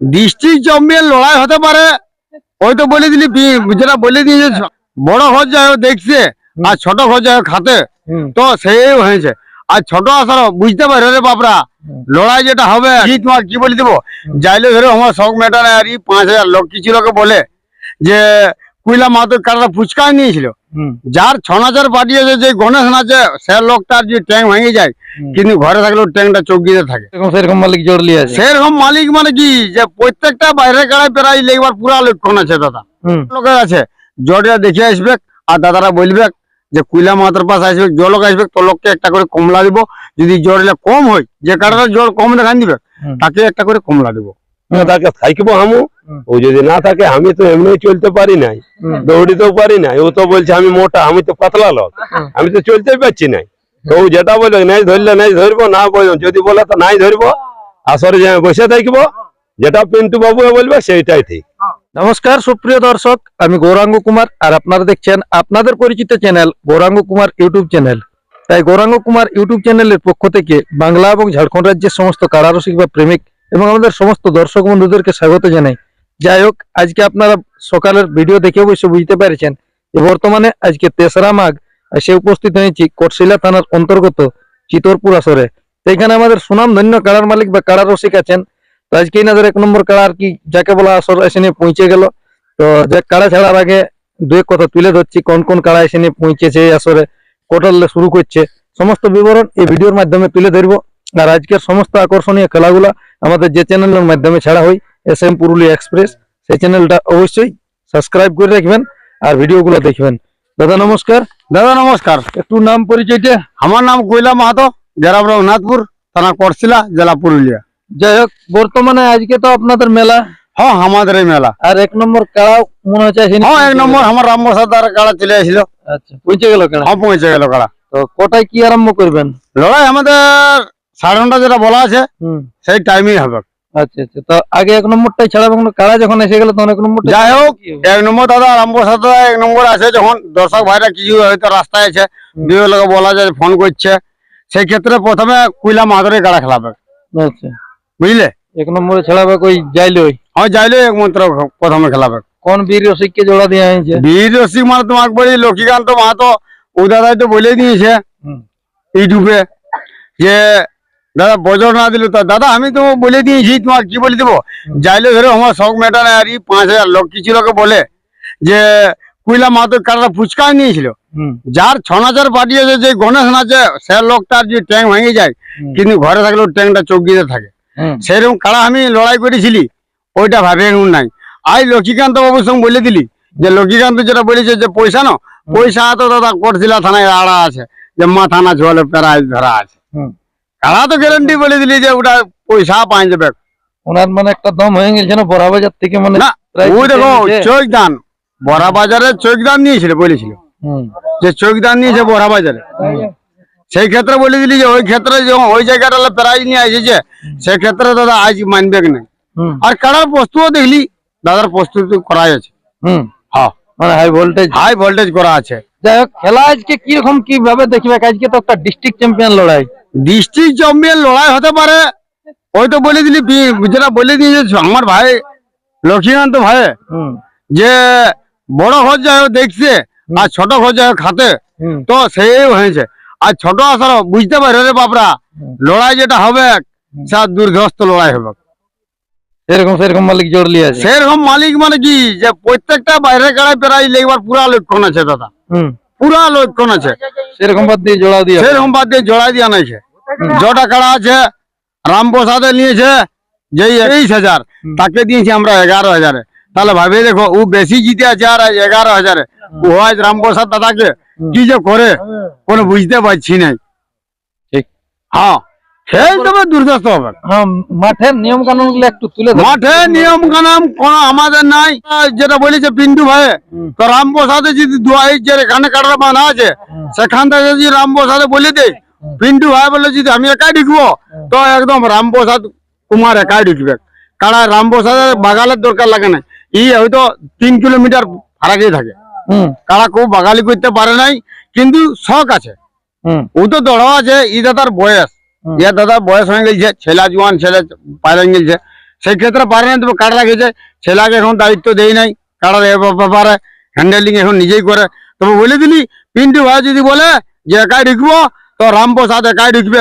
District champion লড়াই হতে পারে। ওই তো বলে দিলি যেটা বলে দিয়েছে ছ- বড় হোক দেখছে আর ছোট ঘর যাই খাতে। তো সেই হয়েছে। আর ছোট আসার বুঝতে পারে রে বাপরা লড়াই যেটা হবে কি তোমার কি বলে দেবো? যাইলে ধরে আমার শখ মেটা আর এই পাঁচ হাজার লোক কিছু লোকে বলে যে কুইলা মাহাতো কারা ফুচকায় নিয়েছিল। যার ছ নাচের পাঠিয়েছে যে গণেশ নাচে সে লোকটার যে ট্যাঙ্ক ভেঙে যায়। কিন্তু ঘরে থাকলেও ট্যাঙ্কটা চৌকিতে থাকে। সেরকম মালিক জড়লি আছে? সেরকম মালিক মানে কি? যে প্রত্যেকটা বাইরে কাড়ায় প্রায় লেগবার পুরা লক্ষণ আছে দাদা। লোকের আছে জড়িয়া দেখে আসবে আর দাদারা বলবে যে কুইলা মাতার পাশে আসবে যে লোক আসবে তো লোককে একটা করে কমলা দিব। যদি জড়লে কম হয় যে কাটাটা জোর কম দেখান দিবে তাকে একটা করে কমলা দিব। তাকে থাকব আমু ও যদি না থাকে আমি তো এমনি চলতে পারি নাই। দৌড়িতেও পারি নাই। ও তো বলছে আমি মোটা আমি তো পাতলা লোক। আমি তো চলতেই পারছি নাই। ও যেটা বলবে নাই ধরলে নাই ধরবো, না বলব যদি বলে তো নাই ধরবো আসরে যে বসে থাকব, যেটা পিন্টু বাবু বলবে সেইটাই ঠিক। নমস্কার, সুপ্রিয় দর্শক, আমি গৌরাঙ্গ কুমার, আর আপনারা দেখছেন আপনাদের পরিচিত channel Gauranga Kumar YouTube channel. তাই গৌরাঙ্গ কুমার ইউটিউব চ্যানেলের পক্ষ থেকে বাংলা এবং ঝাড়খণ্ড রাজ্যের সমস্ত কারারসিক বা প্রেমিক এবং আমাদের সমস্ত দর্শক বন্ধুদেরকে স্বাগত জানাই। যাই হোক, আজকে আপনারা সকালের ভিডিও দেখে অবশ্য বুঝতে পেরেছেন যে বর্তমানে আজকে তেসরা মাঘ এসে উপস্থিত হয়েছি কোটশিলা থানার অন্তর্গত চিতরপুর আসরে। তো এখানে আমাদের সুনাম ধন্য কারার মালিক বা কারার রসিক আছেন। তো আজকে এনাদের এক নম্বর কাড়া কি, যাকে বলা আসর, এসে নিয়ে পৌঁছে গেল। তো যে কাড়া ছাড়ার আগে দু এক কথা তুলে ধরছি, কোন কোন কাড়া এসে নিয়ে পৌঁছেছে এই আসরে, কোটাল শুরু করছে। সমস্ত বিবরণ এই ভিডিওর মাধ্যমে তুলে ধরবো। আর আজকের সমস্ত আকর্ষণীয় খেলাগুলা আমাদের যে চ্যানেলের মাধ্যমে ছাড়া হয়, এস এম পুরুলিয়া এক্সপ্রেস, সেই চ্যানেলটা অবশ্যই সাবস্ক্রাইব করে রাখবেন আর ভিডিওগুলো দেখবেন। দাদা নমস্কার। দাদা নমস্কার। একটু নাম পরিচয়টা আমার নাম কৈলা মাহাতো গ্রাম রঘুনাথপুর থানা করছিলা জেলা পুরুলিয়া। যাই হোক বর্তমানে আজকে তো আপনাদের মেলা। হ্যাঁ আমাদের মেলা। আর এক নম্বর কাড়া মনে হচ্ছে হ্যাঁ এক নম্বর আমার রাম প্রসাদ কাড়া চলে আসছিল আচ্ছা পৌঁছে গেল কেন হ্যাঁ পৌঁছে গেল কাড়া। তো কোটায় কি আরম্ভ করবেন? লড়াই আমাদের সাড়ে নটা যেটা বলা আছে হুম। সেই টাইমেই হবে। আচ্ছা আচ্ছা। তো আগে এক নম্বরটাই কোনো কাড়া যখন এসে গেল তখন এক নম্বরটা যাই হোক এক নম্বর দাদা রাম প্রসাদ এক নম্বর আছে যখন দর্শক ভাইরা কিছু হয়তো রাস্তায় আছে। বিভিন্ন লোকে বলা যায় ফোন করছে সেই ক্ষেত্রে প্রথমে কুইলা মাদরে কাড়া খেলাবে। আচ্ছা। বুঝলে? এক নম্বরে ছাড়াবে কই যাইলে? ওই আমি যাইলে একমাত্র প্রথমে খেলাবে। কোন বীর রসিককে জোড়া দেওয়া হয়েছে? বীর রসিক মানে তোমাকে বলি লক্ষ্মীকান্ত মাহাতো ও দাদাই তো বলে দিয়েছে ইউটিউবে যে দাদা বজর না দিল তা দাদা আমি তো বলে দিয়েছি তোমার কি বলে দেবো? যাইলে ধরে আমার শখ মেটা আর পাঁচ হাজার লোক কিছু লোকে বলে যে কুইলা মাহাতো কারা ফুচকা নিয়েছিল যার ছনাচার নাচের পাঠিয়েছে যে গণেশ নাচে সে লোকটার যে ট্যাঙ্ক ভেঙে যায়। কিন্তু ঘরে থাকলেও ট্যাঙ্কটা চৌকিতে থাকে। সেরকম কারা আমি লড়াই করেছিলি ওইটা ভাবে নাই। আই লক্ষ্মীকান্ত বাবুর সঙ্গে বলে দিলি যে লক্ষ্মীকান্ত যেটা বলেছে যে পয়সা নো পয়সা তো দাদা করছিলা থানায় আড়া আছে। যে মা থানা ঝোলে প্রাইজ ধরা আছে। কারা তো গ্যারান্টি বলে দিলি যে ওটা পয়সা পাই যাবে। ওনার মানে একটা দম হয়ে গেছে না বড়া বাজার থেকে মানে না, ওই দেখো। চৈক দান। বড়া বাজারে চৈক দান নিয়েছিল বলেছিল। যে চৈক দান নিয়েছে বড়া বাজারে। সেই ক্ষেত্রে বলে দিলি যে ওই ক্ষেত্রে যখন ওই জায়গাটা প্রাইজ নিয়ে এসেছে সেই ক্ষেত্রে দাদা আজ মানবে না। আর কারার প্রস্তুত দেখলি দাদার প্রস্তুতি করা আছে। হুম, মানে হাই ভোল্টেজ হাই ভোল্টেজ করা আছে। যাই হোক খেলা আজকে কীরকম কীভাবে দেখবে? আজকে তো একটা ডিস্ট্রিক্ট চ্যাম্পিয়ন লড়াই। ডিস্ট্রিক্ট চ্যাম্পিয়ন লড়াই হতে পারে। ওই তো বলে দিলি যেটা বলে দিয়েছে আমার ভাই লক্ষ্মীকান্ত ভাই হুম। যে বড় ঘর হোক দেখছে আর ছোট ঘর হোক খাতে তো সেই হয়েছে। আর ছোট আসার বুঝতে পারে রে বাপরা লড়াই যেটা হবে সে দুর্ধস্ত লড়াই হবে। সেরকম সেরকম মালিক জড়লি আছে। সেরকম মালিক মানে কি? যে প্রত্যেকটা বাইরে কাড়ায় প্রায় লেগবার পুরা লক্ষণ আছে দাদা। পুরা লক্ষণ আছে। সেরকম বাদ দিয়ে জোড়া দিয়ে সেরকম বাদ দিয়ে জড়াই দিয়া নাইছে জটা কাড়া আছে রাম প্রসাদে নিয়েছে যেই তেইশ হাজার তাকে দিয়েছি আমরা এগারো হাজারে। তাহলে ভাবে দেখো ও বেশি জিতে আছে আর এগারো হাজারে। ও আজ রামপ্রসাদ দাদাকে কি যে করে কোনো বুঝতে পারছি নাই। ঠিক। হ্যাঁ। সেই তবে দুর্দস্ত হবে। হ্যাঁ মাঠের নিয়ম কানুনগুলো একটু তুলে মাঠে নিয়ম কানুন কোন আমাদের নাই। যেটা বলেছে পিন্টু ভাই তো রামপ্রসাদে যদি দুয়াই যে এখানে কাটার বানা আছে সেখান থেকে যদি রামপ্রসাদে বলে দেয় পিন্টু ভাই বলে যদি আমি একাই ঢুকবো তো একদম রামপ্রসাদ কুমার একাই ঢুকবে। কারণ রামপ্রসাদের বাগালের দরকার লাগে না। ই হয়তো তিন কিলোমিটার ফারাকেই থাকে। কারা খুব বাগালি করতে পারে নাই কিন্তু শখ আছে। ও তো দড়া আছে ই দাদার বয়স। ইয়া দাদার বয়স হয়ে গেছে ছেলা জোয়ান ছেলে পাইরে গেছে। সেই ক্ষেত্রে পারে না তবে কাড়া ছেলেকে এখন দায়িত্ব দেই নাই কাড়ার এ ব্যাপারে হ্যান্ডেলিং এখন নিজেই করে। তবে বলে দিলি পিন্টু ভাই যদি বলে যে একাই ঢুকবো তো রামপ্রসাদ একাই ঢুকবে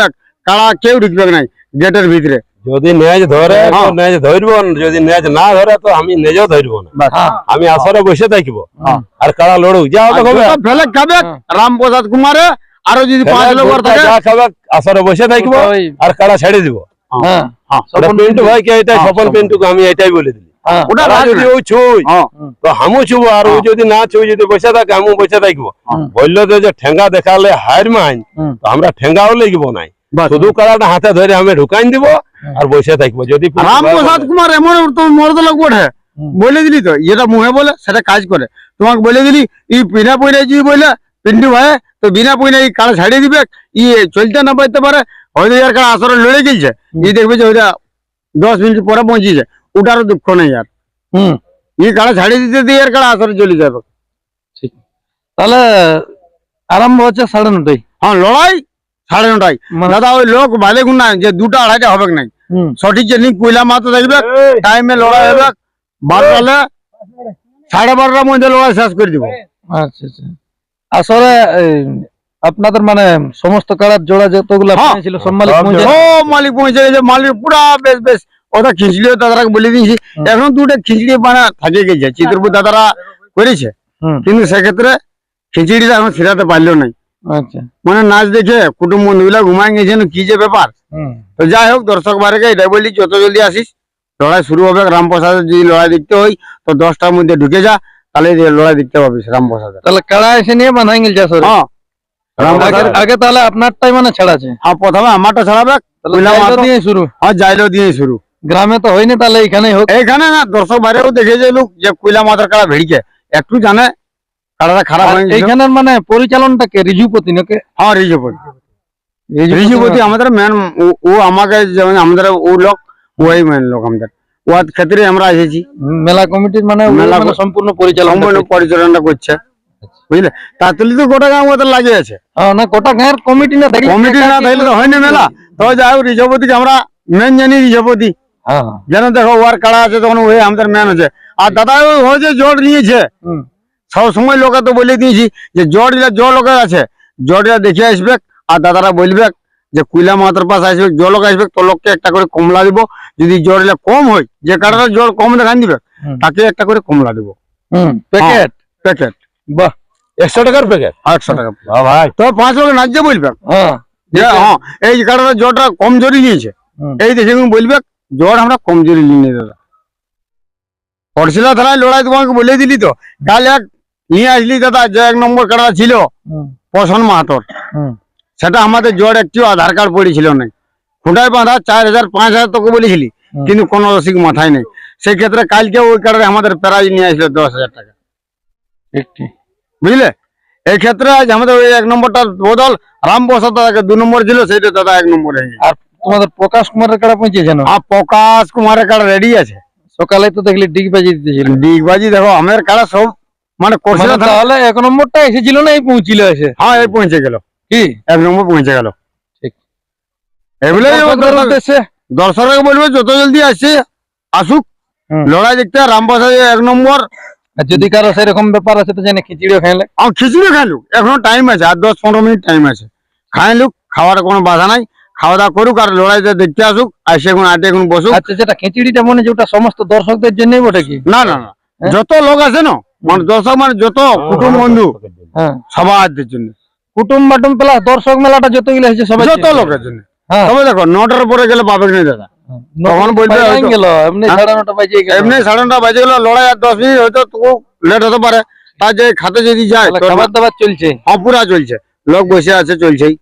কাড়া কেউ ঢুকবে নাই গেটের ভিতরে। যদি ন্যাজ ধরে হ্যাঁ। ন্যাজ ধরবো যদি ন্যাজ না ধরে তো আমি নিজেও ধরবো না। হ্যাঁ। আমি আসরে বসে থাকব। হ্যাঁ। আর কাড়া লড়ুক যা হবে। ফেলে খাবে। রামপ্রসাদ কুমারে আরও যদি পাঁচ লোক থাকে যা খাবে আসরে বসে থাকব ওই, আর কাড়া ছেড়ে দিব হ্যাঁ হ্যাঁ, ওটা স্বপন পিন্টু ভাইকে এটাই হ্যাঁ, সফল স্বপন। পিন্টুকে আমি এটাই বলে দিলি হ্যাঁ ওটা কাড়া রাখ যদি না। ও ছুই হ্যাঁ, তো আমু ছুবো আর ও হ্যাঁ। যদি না ছুই যদি বসে থাকে আমু বসে থাকব হুম। বলল তো যে ঠেঙ্গা দেখালে হার মাইন হুম। তো আমরা ঠেঙ্গাও লিখব নাই বাস। শুধু কাড়াটা হাতে ধরে আমি ঢুকাইন দিব আর বসে থাকব যদি পিন্টু ভাই রামপ্রসাদ বলে- কুমার এমন তো মরদ লোক বটে হুম। বলে দিলি তো যেটা মুহে বলে সেটা কাজ করে তোমাকে বলে দিলি ই বিনা পয়না জি বলে পিন্টু ভাই তো বিনা পয়না এই কাড়া ছাড়িয়ে দিবে ই চলতে না পারতে পারে হয়তো ইয়ার কাড়া আসরে লড়ে গেছে ই দেখবে যে ওইটা দশ মিনিট পরে পৌঁছিছে ওটারও দুঃখ নেই আর। হুম। ই কাড়া ছাড়িয়ে দিতে দিয়ে এর কাড়া আসরে চলে যাবে তাহলে আরম্ভ হচ্ছে সাড়ে নটায়। হ্যাঁ লড়াই সাড়ে নটায়। দাদা ওই লোক বালে গুণ না যে দুটা আড়াইটা হবে নাই? সঠিক জেনি কইলা মাত্র দেখবে টাইমে লড়াই হবে বারোটালে সাড়ে বারোটার মধ্যে লড়াই শেষ করে দিব। আচ্ছা আচ্ছা। আসলে আপনাদের মানে সমস্ত কাড়ার জোড়া যতগুলো হ্যাঁ। ছিল সব মালিক সব পৌঁছে- মালিক পৌঁছে গেছে মালিক পুরা বেশ বেশ। ওটা খিচড়িও দাদারা বলে দিয়েছি। এখন দুটো খিচড়ি বানা থাকে গেছে চিত্রপুর দাদারা করেছে। কিন্তু সেক্ষেত্রে খিচড়িটা এখন ছিড়াতে পারল নাই। আচ্ছা। মানে নাচ দেখে কুটুম বন্ধুগুলা ঘুমাই গেছে না কি যে ব্যাপার। তো যাই হোক দর্শক বারেকে এটাই বলি যত জলদি আসিস লড়াই শুরু হবে রামপ্রসাদের যদি লড়াই দেখতে হয় তো দশটার মধ্যে ঢুকে যা। তাহলে লড়াই দেখতে পাবিস রামপ্রসাদের তাহলে কাড়া এসে নিয়ে গেছে আসলে হ্যাঁ। আগে রামপ্রসাদ তাহলে আপনারটাই মানে ছাড়া আছে। হ্যাঁ প্রথমে আমারটা ছাড়াবে দিয়ে শুরু। হ্যাঁ যাইলো দিয়ে শুরু। গ্রামে তো হয়নি তাহলে এখানেই হোক। এইখানে না দর্শক বাইরেও দেখে যে লোক যে কুইলা মাথার কাড়া ভেড়িকে। একটু জানে কাড়াটা খারাপ আর হয়ে এইখানের মানে পরিচালনটা কে? রিজুপতি নাকি হ্যাঁ রিজুপতি। রিজুপতি আমাদের মেন ও আমাকে যেমন আমাদের ও লোক ওই মেন লোক আমাদের। ও ক্ষেত্রে আমরা এসেছি। মেলা কমিটির মানে মেলা মানে সম্পূর্ণ পরিচালনা পরিচালনা করছে। বুঝলে? তাতলি তো গোটা গাঁ আমাদের লাগে আছে। না গোটা গাঁয়ের কমিটি না কমিটি না থাকলে তো হয়নি মেলা। তো যাই হোক রিজপতিকে আমরা মেন জানি রিজপতি হ্যাঁ হ্যাঁ। যেন দেখো ওয়ার কাড়া আছে তখন ওই আমাদের মেন আছে। আর দাদা ওই হয়েছে জোর নিয়েছে। হুম। সব সময় লোকে তো বলে দিয়েছি যে জট ইলা জ লোকের আছে। জটটা দেখে আসবে আর দাদারা বলবে যে কুইলা মাথার পাশে আসবে জ লোক আসবে তো লোককে একটা করে কমলা দিব। যদি জ্বর কম হয় যে কাটাটা জ্বর কম দেখান দিবে তাকে একটা করে কমলা দিব। প্যাকেট? প্যাকেট। বাহ একশো টাকার প্যাকেট? একশো টাকা ভাই। তো পাঁচ লোক নাচছে বলবে? হ্যাঁ। যে হ্যাঁ এই কাটাটা জ্বরটা কমজোরি নিয়েছে। হুম। এই দেখে বলবে জ্বর আমরা কমজোরি নিয়ে দাদা। থানায় লড়াই তোমাকে বলে দিলি তো। কাল এক নিয়ে আসলি দাদা যে এক নম্বর কাটা ছিল পছন্দ মাহাতর। সেটা আমাদের জ্বর একটিও আধার কার্ড পড়েছিল না। খুঁটায় বাঁধা চার হাজার পাঁচ হাজার তোকে বলেছিলি কিন্তু কোনো রসিক মাথায় নেই। সেই ক্ষেত্রে কালকে ওই কার্ডে আমাদের প্রাইজ নিয়ে আসলো দশ হাজার টাকা। বুঝলে? এই ক্ষেত্রে আজ আমাদের ওই এক নম্বরটার বদল রাম প্রসাদ দাদাকে দু নম্বর ছিল সেইটা দাদা এক নম্বর হয়ে আর তোমাদের প্রকাশ কুমারের কাড়া পৌঁছেছে না আর প্রকাশ কুমারের কার্ড রেডি আছে। সকালে তো দেখলি ডিগ বাজিয়ে দিতেছিল। ডিগবাজি দেখো আমাদের কার্ড সব মানে করছিল মানে তাহলে এক নম্বরটা এসেছিল না এই পৌঁছিল এসে? হ্যাঁ এই পৌঁছে গেল। কি? এক নম্বর পৌঁছে গেল। ঠিক। এগুলো দর্শকদের দর্শকরা বলবে যত জলদি আসছে আসুক। লড়াই দেখতে রামপ্রসাদ এক নম্বর। যদি কারও সেরকম ব্যাপার আছে তো জানে খিচুড়িও খাইলে আর খিচুড়ি খাইলুক এখনও টাইম আছে আর দশ পনেরো মিনিট টাইম আছে। খাইলুক খাওয়ার কোনো বাধা নাই খাওয়া দাওয়া করুক আর লড়াইটা দেখতে আসুক আসে আটে এখন বসুক। আচ্ছা যেটা খিচুড়িটা মনে ওটা সমস্ত দর্শকদের জন্যই বটে কি? না না না। হ্যাঁ? যত লোক আছে না মানে দর্শক মানে যত কুটুম বন্ধু হ্যাঁ। সবার জন্য। কুটুম বাটুম প্লাস দর্শক মেলাটা যতগুলো হয়েছে সবাই যত লোকের জন্য হ্যাঁ। তবে দেখো নটার পরে গেলে পাবে না দাদা। তখন বলবে গেল এমনি হ্যাঁ? সাড়ে নটা বাজে গেল। এমনি সাড়ে নটা বাজে গেলো লড়াই আর দশ মিনিট হয়তো তবু লেট হতে পারে। তার যে খাতে যদি যায় তাহলে খাবার দাবার চলছে। হ্যাঁ পুরা চলছে। লোক বসে আছে চলছেই।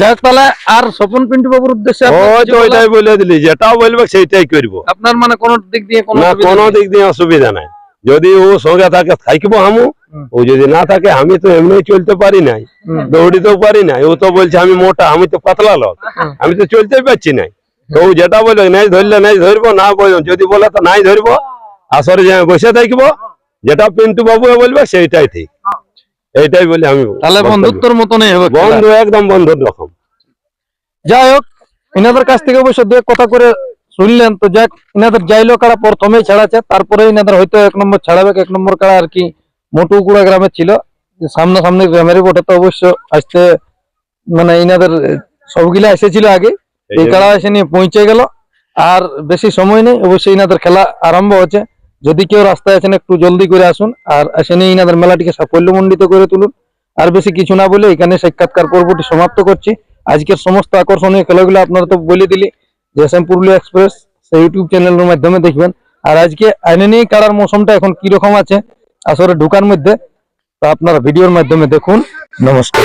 যাক তাহলে আর স্বপন পিন্টু বাবুর উদ্দেশ্যে আপনার ওই কিছু ওইটাই বলে দিলি যেটা বলবে সেইটাই করব। আপনার মানে কোন দিক দিয়ে কোনো দিক দিয়ে অসুবিধা নাই। যদি ও সঙ্গে থাকে থাকব আমু হুম। ও যদি না থাকে আমি তো এমনি চলতে পারি নাই। দৌড়িতেও পারি নাই। ও তো বলছে আমি মোটা আমি তো পাতলা লোক। আমি তো চলতেই পারছি নাই। তো ও যেটা বলবে নাই ধরলে নাই ধরবো না বলব যদি বলে তো নাই ধরবো আসরে যে বসে থাকব যেটা পিন্টু বাবু বলবে সেইটাই ঠিক। এইটাই বলে আমি তাহলে। বন্ধুত্বর মতনই হবে বন্ধু একদম বন্ধুর রকম। যাই হোক এনাদের কাছ থেকে অবশ্য দু এক কথা করে শুনলেন। তো যাক এনাদের যাইলো কারা প্রথমেই ছাড়াচ্ছে। তারপরে এনাদের হয়তো এক নম্বর ছাড়াবে এক নম্বর কারা আর কি মোটুকুড়া গ্রামে ছিল। সামনাসামনি গ্রামেরই বটে তো অবশ্য আসতে মানে এনাদের সবগুলা এসেছিল আগে। এই কারা এসে নিয়ে পৌঁছে গেল। আর বেশি সময় নেই। অবশ্যই ইনাদের খেলা আরম্ভ হচ্ছে যদি কেউ রাস্তায় আছেন একটু জলদি করে আসুন। আর এসে নিয়ে ইনাদের মেলাটিকে সাফল্যমণ্ডিত করে তুলুন। আর বেশি কিছু না বলে এখানে সাক্ষাৎকার পর্বটি সমাপ্ত করছি। আজকের সমস্ত আকর্ষণীয় খেলাগুলো আপনারা তো বলে দিলি। যে এস পুরুলিয়া এক্সপ্রেস সেই ইউটিউব চ্যানেলের মাধ্যমে দেখবেন। আর আজকে আইনে নিয়ে কারার মৌসুমটা এখন কি রকম আছে আসলে ঢুকার মধ্যে তা আপনারা ভিডিওর মাধ্যমে দেখুন। নমস্কার।